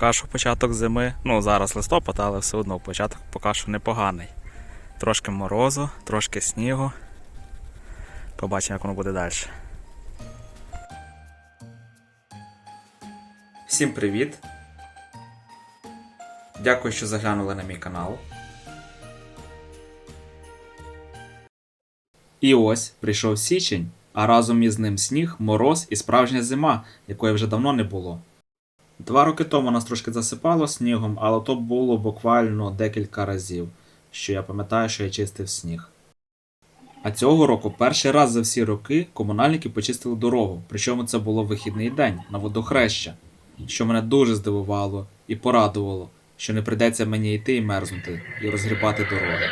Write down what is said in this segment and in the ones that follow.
Поки що початок зими, ну зараз листопад, але все одно початок поки що непоганий. Трошки морозу, трошки снігу. Побачимо, як воно буде далі. Всім привіт! Дякую, що заглянули на мій канал. І ось прийшов січень, а разом із ним сніг, мороз і справжня зима, якої вже давно не було. Два роки тому нас трошки засипало снігом, але то було буквально декілька разів, що я пам'ятаю, що я чистив сніг. А цього року перший раз за всі роки комунальники почистили дорогу, причому це було вихідний день на водохреща, що мене дуже здивувало і порадувало, що не прийдеться мені йти і мерзнути, і розгрібати дороги.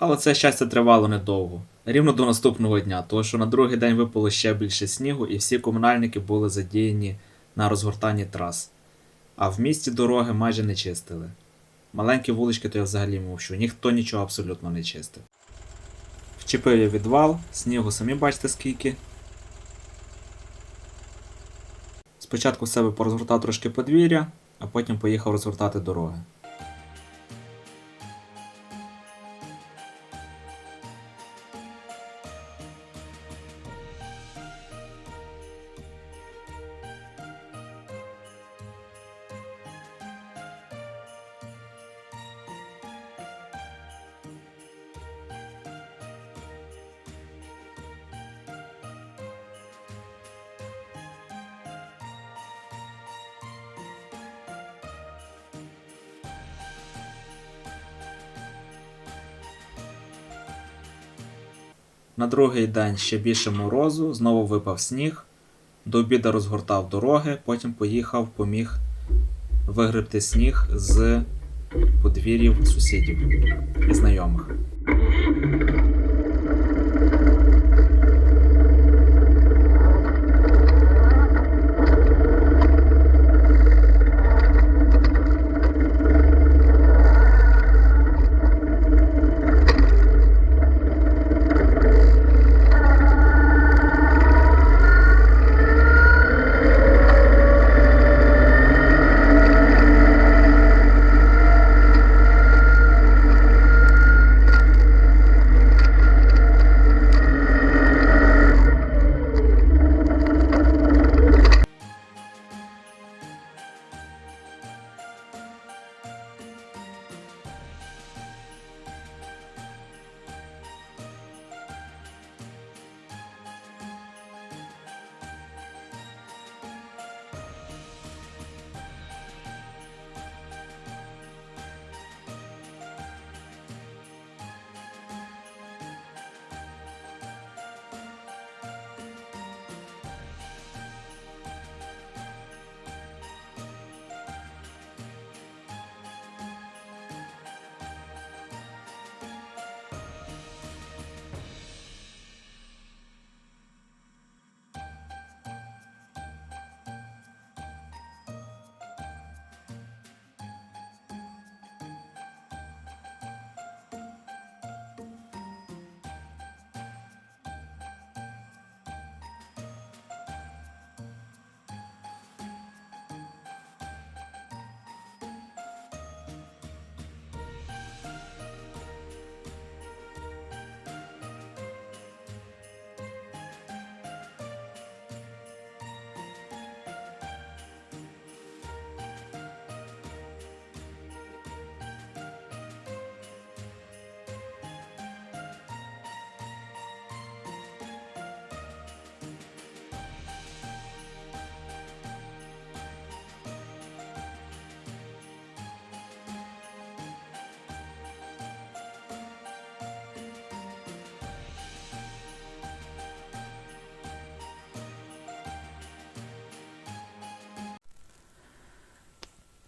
Але це щастя тривало недовго. Рівно до наступного дня, тому що на другий день випало ще більше снігу, і всі комунальники були задіяні на розгортанні трас. А в місті дороги майже не чистили. Маленькі вулички, то я взагалі мовчу, ніхто нічого абсолютно не чистив. Вчепив я відвал, снігу самі бачите скільки. Спочатку в себе порозгортав трошки подвір'я, а потім поїхав розгортати дороги. На другий день ще більше морозу, знову випав сніг. До обіду розгортав дороги, потім поїхав, поміг вигребти сніг з подвір'їв сусідів і знайомих.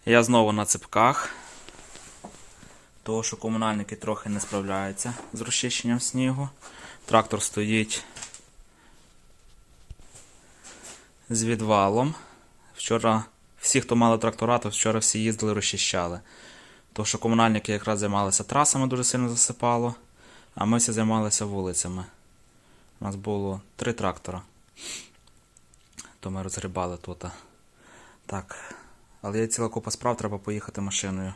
Я знову на цепках. Того, що комунальники трохи не справляються з розчищенням снігу. Трактор стоїть з відвалом. Вчора всі, хто мали трактора, то вчора всі їздили, розчищали. Тому що комунальники якраз займалися трасами, дуже сильно засипало, а ми всі займалися вулицями. У нас було три трактора. То ми розгрібали тут. Так. Але є ціла купа справ, треба поїхати машиною.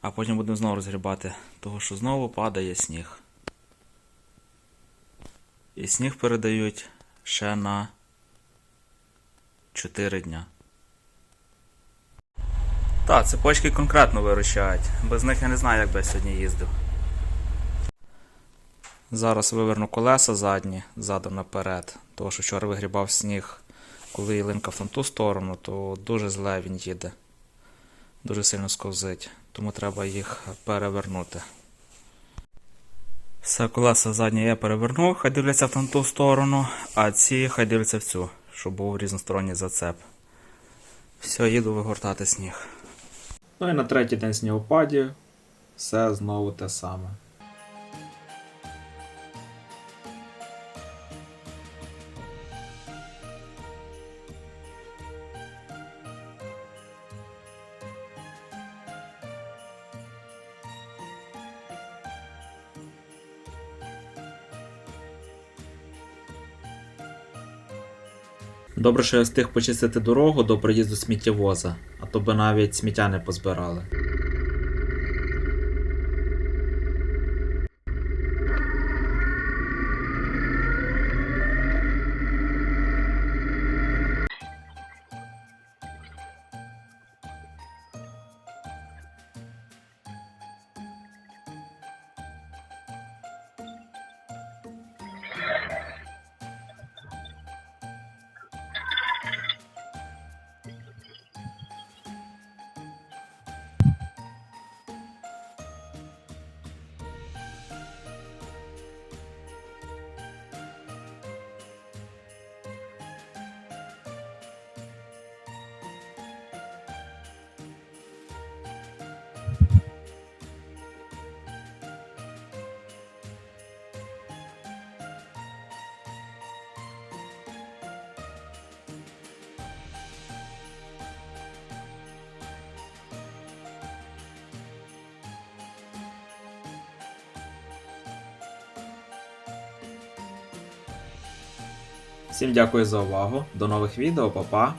А потім будемо знову розгрібати, того що знову падає сніг. І сніг передають ще на 4 дня. Так, цепочки конкретно виручають. Без них я не знаю, як би я сьогодні їздив. Зараз виверну колеса задні, задом наперед. Тому що вчора вигрібав сніг, коли ялинка в ту сторону, то дуже зле він їде. Дуже сильно сковзить, тому треба їх перевернути. Все колеса задні я перевернув, хай дивляться в ту сторону, а ці хай дивляться в цю, щоб був різносторонній зацеп. Все, їду вигортати сніг. Ну і на третій день снігопадів все знову те саме. Добре, що я встиг почистити дорогу до приїзду сміттєвоза, а то би навіть сміття не позбирали. Всім дякую за увагу. До нових відео, па-па!